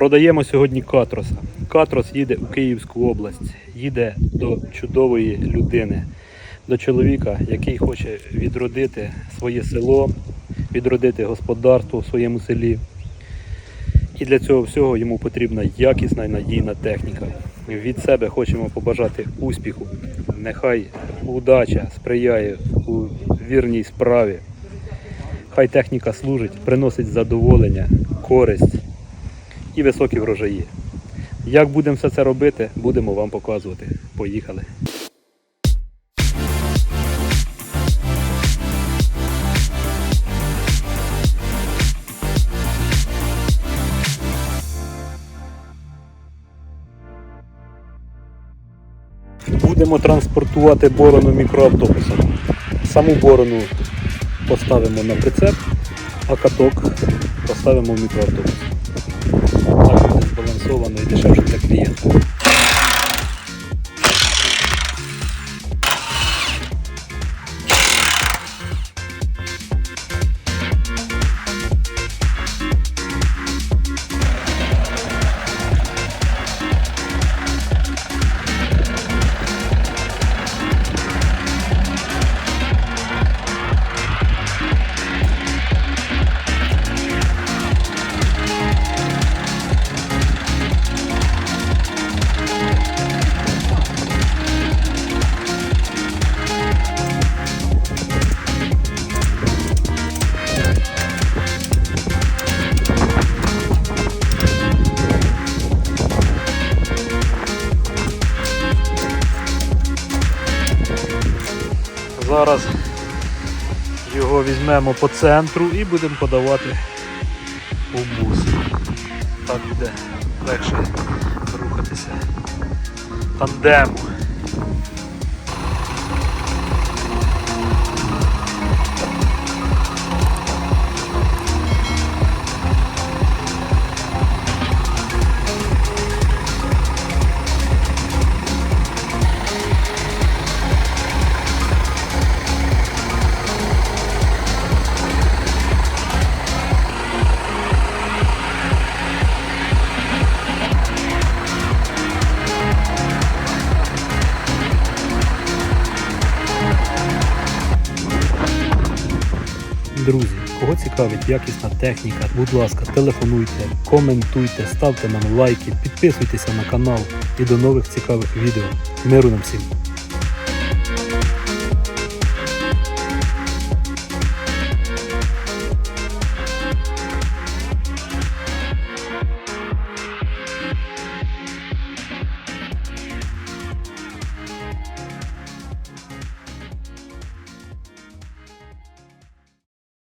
Продаємо сьогодні Катроса. Катрос їде у Київську область, їде до чудової людини, до чоловіка, який хоче відродити своє село, відродити господарство в своєму селі. І для цього всього йому потрібна якісна і надійна техніка. Від себе хочемо побажати успіху. Нехай удача сприяє у вірній справі. Хай техніка служить, приносить задоволення, користь і високі врожаї. Як будемо все це робити, будемо вам показувати. Поїхали! Будемо транспортувати борону мікроавтобусом. Саму борону поставимо на прицеп, а каток поставимо в мікроавтобус. Зараз його візьмемо по центру і будемо подавати у бус. Так буде легше рухатися тандему. Друзі, кого цікавить якісна техніка, будь ласка, телефонуйте, коментуйте, ставте нам лайки, підписуйтеся на канал і до нових цікавих відео. Миру нам всім!